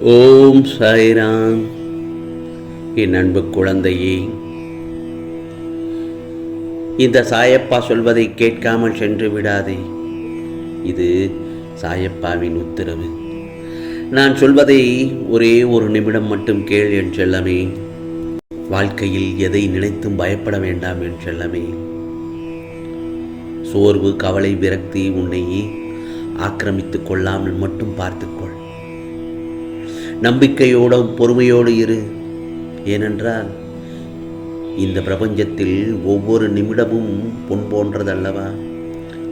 ஓம் சாய்ராம். என் அன்பு குழந்தையே இந்த சாயப்பா சொல்வதை கேட்காமல் சென்று விடாதே. இது சாயப்பாவின் உத்தரவு. நான் சொல்வதை ஒரே ஒரு நிமிடம் மட்டும் கேள் என் செல்லமே. வாழ்க்கையில் எதை நினைத்தும் பயப்பட வேண்டாம் என் செல்லமே. சோர்வு கவலை விரக்தி உன்னை ஆக்கிரமித்துக் கொள்ளாமல் மட்டும் பார்த்துக்கொள் நம்பிக்கையோடும் பொறுமையோடு இரு. ஏனென்றால் இந்த பிரபஞ்சத்தில் ஒவ்வொரு நிமிடமும் பொன் போன்றதல்லவா?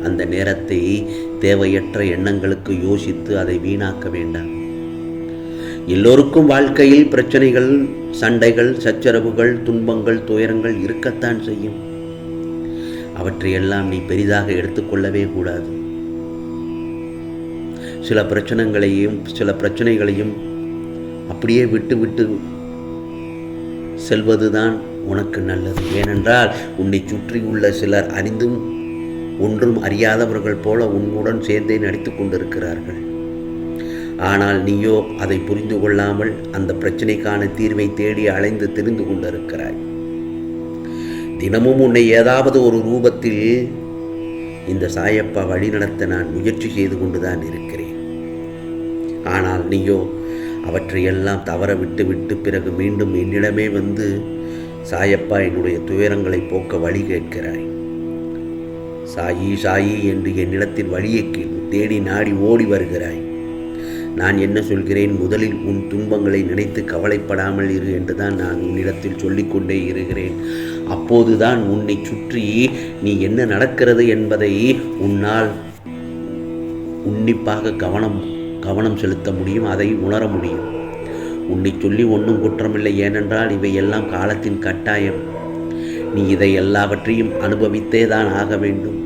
அந்த நேரத்தை தேவையற்ற எண்ணங்களுக்கு யோசித்து அதை வீணாக்க வேண்டாம். எல்லோருக்கும் வாழ்க்கையில் பிரச்சனைகள் சண்டைகள் சச்சரவுகள் துன்பங்கள் துயரங்கள் இருக்கத்தான் செய்யும். அவற்றையெல்லாம் நீ பெரிதாக எடுத்துக்கொள்ளவே கூடாது. சில பிரச்சனைகளையும் சில பிரச்சனைகளையும் அப்படியே விட்டு விட்டு செல்வதுதான் உனக்கு நல்லது. ஏனென்றால் உன்னை சுற்றியுள்ள சிலர் அறிந்தும் ஒன்றும் அறியாதவர்கள் போல உன்னுடன் சேர்ந்தே நடித்து கொண்டிருக்கிறார்கள். ஆனால் நீயோ அதை புரிந்து கொள்ளாமல் அந்த பிரச்சனைக்கான தீர்வை தேடி அலைந்து தெரிந்து கொண்டிருக்கிறாய். தினமும் உன்னை ஏதாவது ஒரு ரூபத்தில் இந்த சாயப்பா வழிநடத்த நான் முயற்சி செய்து கொண்டுதான் இருக்கிறேன். ஆனால் நீயோ அவற்றையெல்லாம் தவற விட்டு விட்டு பிறகு மீண்டும் என்னிடமே வந்து சாயப்பா என்னுடைய துயரங்களை போக்க வழி கேட்கிறாய். சாயி சாயி என்று என்னிடத்தில் வழியை தேடி நாடி ஓடி வருகிறாய். நான் என்ன சொல்கிறேன்? முதலில் உன் துன்பங்களை நினைத்து கவலைப்படாமல் இரு என்றுதான் நான் உன்னிடத்தில் சொல்லிக்கொண்டே இருக்கிறேன். அப்போதுதான் உன்னை சுற்றி நீ என்ன நடக்கிறது என்பதை உன்னால் உன்னிப்பாக கவனம் கவனம் செலுத்த முடியும் அதை உணர முடியும். உன்னை சொல்லி ஒன்றும் குற்றமில்லை ஏனென்றால் இவை எல்லாம் காலத்தின் கட்டாயம். நீ இதை எல்லாவற்றையும் அனுபவித்தே தான் ஆக வேண்டும்.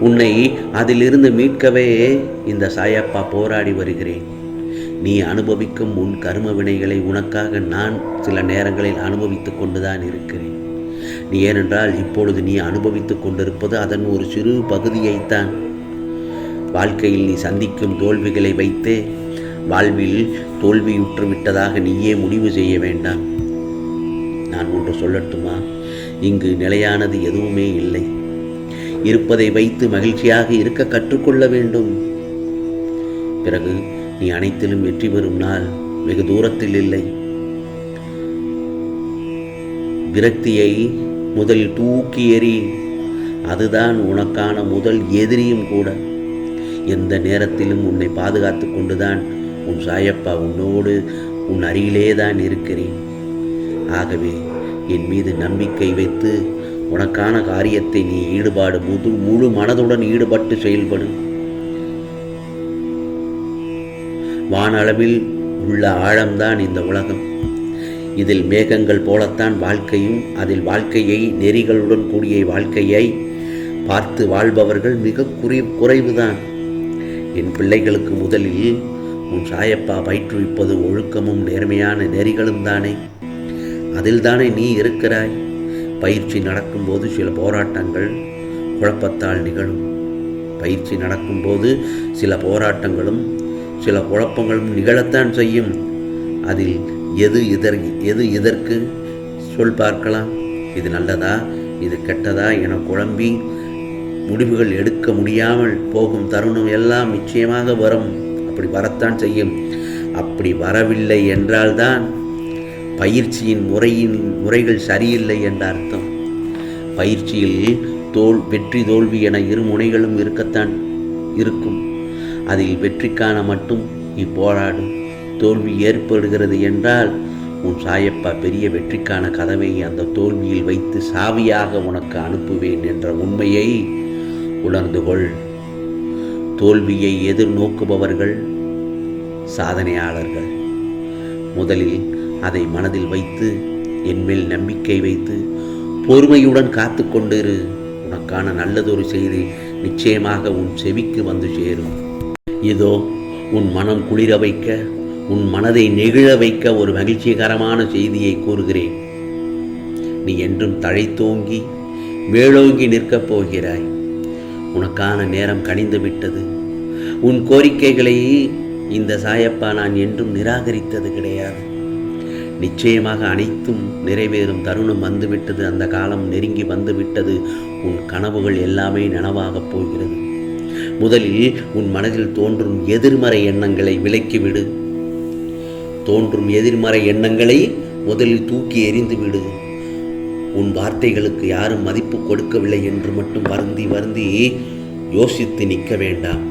உன்னை அதிலிருந்து மீட்கவே இந்த சாயப்பா போராடி வருகிறேன். நீ அனுபவிக்கும் உன் கரும வினைகளை உனக்காக நான் சில நேரங்களில் அனுபவித்துக் கொண்டுதான் இருக்கிறேன். நீ ஏனென்றால் இப்பொழுது நீ அனுபவித்துக் கொண்டிருப்பது அதன் ஒரு சிறு பகுதியைத்தான். வாழ்க்கையில் நீ சந்திக்கும் தோல்விகளை வைத்தே வாழ்வில் தோல்வியுற்று விட்டதாக நீயே முடிவு செய்ய வேண்டாம். நான் ஒன்று சொல்லட்டுமா? இங்கு நிலையானது எதுவுமே இல்லை. இருப்பதை வைத்து மகிழ்ச்சியாக இருக்க கற்றுக்கொள்ள வேண்டும். பிறகு நீ அனைத்திலும் வெற்றி பெறும் நாள் வெகு தூரத்தில் இல்லை. விரக்தியை முதலில் தூக்கி எறி அதுதான் உனக்கான முதல் எதிரியும் கூட. எந்த நேரத்திலும் உன்னை பாதுகாத்து கொண்டுதான் உன் சாயப்பா உன்னோடு உன் அருகிலே தான் இருக்கிறேன். ஆகவே என் மீது நம்பிக்கை வைத்து உனக்கான காரியத்தை நீ ஈடுபாடு முது முழு மனதுடன் ஈடுபட்டு செயல்படும் வானளவில் உள்ள ஆழம்தான் இந்த உலகம். இதில் மேகங்கள் போலத்தான் வாழ்க்கையும் அதில் வாழ்க்கையை நெறிகளுடன் கூடிய வாழ்க்கையை பார்த்து வாழ்பவர்கள் மிக குறை குறைவுதான். என் பிள்ளைகளுக்கு முதலில் உன் சாயப்பா பயிற்றுவிப்பது ஒழுக்கமும் நேர்மையான நெறிகளும் தானே. அதில் தானே நீ இருக்கிறாய். பயிற்சி நடக்கும்போது சில போராட்டங்கள் குழப்பத்தால் நிகழும். பயிற்சி நடக்கும்போது சில போராட்டங்களும் சில குழப்பங்களும் நிகழத்தான் செய்யும். அதில் எது இதர் எது இதற்கு சொல் பார்க்கலாம். இது நல்லதா? இது கெட்டதா? என குழம்பி முடிவுகள் எடுக்க முடியாமல் போகும் தருணம் எல்லாம் நிச்சயமாக வரும். அப்படி வரத்தான் செய்யும். அப்படி வரவில்லை என்றால்தான் பயிற்சியின் முறையின் முறைகள் சரியில்லை என்ற அர்த்தம். பயிற்சியில் தோல் வெற்றி தோல்வி என இரு முனைகளும் இருக்கத்தான் இருக்கும். அதில் வெற்றிக்கான மட்டும் நீ போராடும் தோல்வி ஏற்படுகிறது என்றால் உன் சாயப்பா பெரிய வெற்றிக்கான கதவை அந்த தோல்வியில் வைத்து சாவியாக உனக்கு அனுப்புவேன் என்ற உண்மையை உணர்ந்து கொள் தோல்வியை எதிர்நோக்குபவர்கள் சாதனையாளர்கள். முதலில் அதை மனதில் வைத்து என்மேல் நம்பிக்கை வைத்து பொறுமையுடன் காத்து கொண்டிரு. உனக்கான நல்லதொரு செய்தி நிச்சயமாக உன் செவிக்கு வந்து சேரும். இதோ உன் மனம் குளிர வைக்க உன் மனதை நெகிழ வைக்க ஒரு மகிழ்ச்சிகரமான செய்தியை கூறுகிறேன். நீ என்றும் தழைத்தோங்கி மேலோங்கி நிற்கப் போகிறாய். உனக்கான நேரம் கனிந்து விட்டது. உன் கோரிக்கைகளை இந்த சாயப்பா நான் என்றும் நிராகரித்தது கிடையாது. நிச்சயமாக அனைத்தும் நிறைவேறும் தருணம் வந்துவிட்டது. அந்த காலம் நெருங்கி வந்துவிட்டது. உன் கனவுகள் எல்லாமே நனவாகப் போகிறது. முதலில் உன் மனதில் தோன்றும் எதிர்மறை எண்ணங்களை விலக்கிவிடு. தோன்றும் எதிர்மறை எண்ணங்களை முதலில் தூக்கி எறிந்து விடு உன் வார்த்தைகளுக்கு யாரும் மதிப்பு கொடுக்கவில்லை என்று மட்டும் வருந்தி வருந்தி யோசித்து நிற்க வேண்டாம்.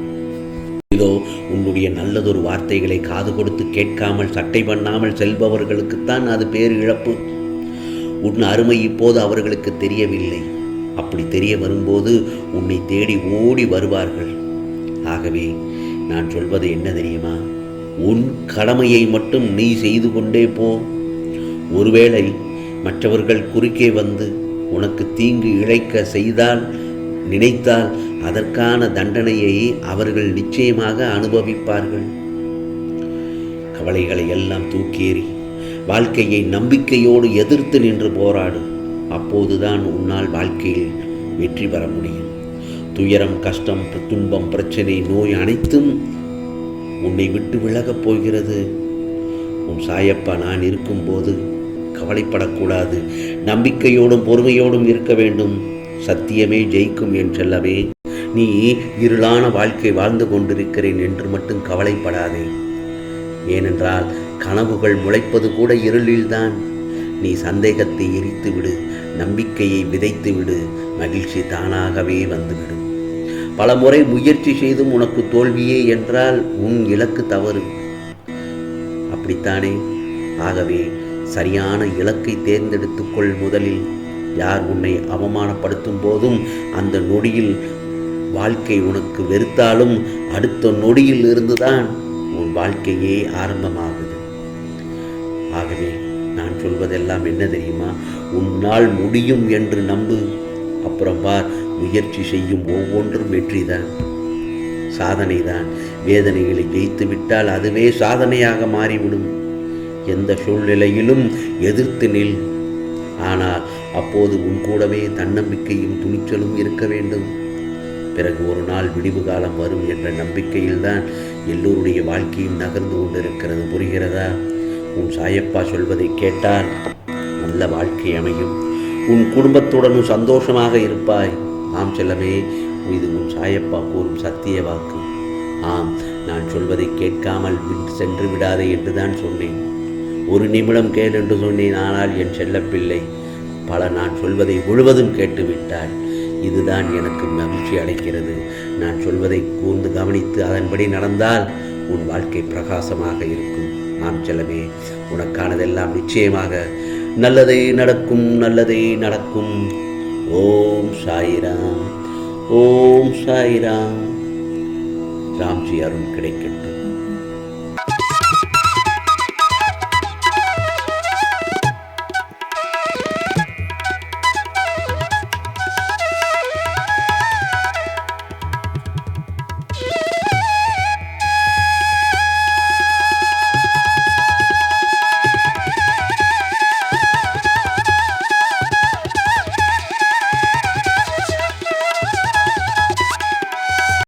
இதோ உன்னுடைய நல்லதொரு வார்த்தைகளை காது கொடுத்து கேட்காமல் சட்டை பண்ணாமல் செல்பவர்களுக்குத்தான் அது பேர் இழப்பு. உன் அருமை இப்போது அவர்களுக்கு தெரியவில்லை. அப்படி தெரிய வரும்போது உன்னை தேடி ஓடி வருவார்கள். ஆகவே நான் சொல்வது என்ன தெரியுமா? உன் கடமையை மட்டும் நீ செய்து கொண்டே போ. ஒருவேளை மற்றவர்கள் குறுக்கே வந்து உனக்கு தீங்கு இழைக்க செய்தால் நினைத்தால் அதற்கான தண்டனையை அவர்கள் நிச்சயமாக அனுபவிப்பார்கள். கவலைகளை எல்லாம் தூக்கேறி வாழ்க்கையை நம்பிக்கையோடு எதிர்த்து நின்று போராடு. அப்போதுதான் உன்னால் வாழ்க்கையில் வெற்றி பெற முடியும். துயரம் கஷ்டம் துன்பம் பிரச்சனை நோய் அனைத்தும் உன்னை விட்டு விலகப் போகிறது. உன் சாயப்பா நான் இருக்கும்போது கவலைப்படக்கூடாது. நம்பிக்கையோடும் பொறுமையோடும் இருக்க வேண்டும். சத்தியமே ஜெயிக்கும் என்றல்லவே நீ இருளான வாழ்க்கை வாழ்ந்து கொண்டிருக்கிறேன் என்று மட்டும் கவலைப்படாதே. ஏனென்றால் கனவுகள் முளைப்பது கூட இருளில்தான். நீ சந்தேகத்தை எரித்து விடு நம்பிக்கையை விதைத்து விடு மகிழ்ச்சி தானாகவே வந்துவிடும். பல முறை முயற்சி செய்தும் உனக்கு தோல்வியே என்றால் உன் இலக்கு தவறு. அப்படித்தானே? ஆகவே சரியான இலக்கை தேர்ந்தெடுத்துக்கொள் முதலில். யார் உன்னை அவமானப்படுத்தும் போதும் அந்த நொடியில் வாழ்க்கை உனக்கு வெறுத்தாலும் அடுத்த நொடியில் இருந்துதான் உன் வாழ்க்கையே ஆரம்பமாகுது. ஆகவே நான் சொல்வதெல்லாம் என்ன தெரியுமா? உன்னால் முடியும் என்று நம்பு. அப்புறம் பார் முயற்சி செய்யும் ஒவ்வொன்றும் வெற்றிதான். சாதனைதான். வேதனைகளை ஜெயித்து விட்டால் அதுவே சாதனையாக மாறிவிடும். எந்த சூழ்நிலையிலும் எதிர்த்து நில். ஆனால் அப்போது உன் கூடவே தன்னம்பிக்கையும் துணிச்சலும் இருக்க வேண்டும். பிறகு ஒரு நாள் விடிவு காலம் வரும் என்ற நம்பிக்கையில்தான் எல்லோருடைய வாழ்க்கையும் நகர்ந்து கொண்டிருக்கிறது. புரிகிறதா? உன் சாயப்பா சொல்வதை கேட்டால் நல்ல வாழ்க்கை அமையும். உன் குடும்பத்துடனும் சந்தோஷமாக இருப்பாய். ஆம் செல்லமே இது உன் சாயப்பா கூறும் சத்திய வாக்கு. ஆம் நான் சொல்வதை கேட்காமல் சென்று விடாதே என்றுதான் சொன்னேன். ஒரு நிமிடம் கேள் என்று சொன்னேன் ஆனால் என் செல்லப்பிள்ளை பல நான் சொல்வதை முழுவதும் கேட்டுவிட்டாள். இதுதான் எனக்கு மகிழ்ச்சி அளிக்கிறது. நான் சொல்வதை கூர்ந்து கவனித்து அதன்படி நடந்தால் உன் வாழ்க்கை பிரகாசமாக இருக்கும். ஆம் செல்லமே உனக்கானதெல்லாம் நிச்சயமாக நல்லதே நடக்கும் நல்லதே நடக்கும். ஓம் சாயிராம் ஓம் சாயிராம். ராம்ஜி அருள் கிடைக்கட்டும்.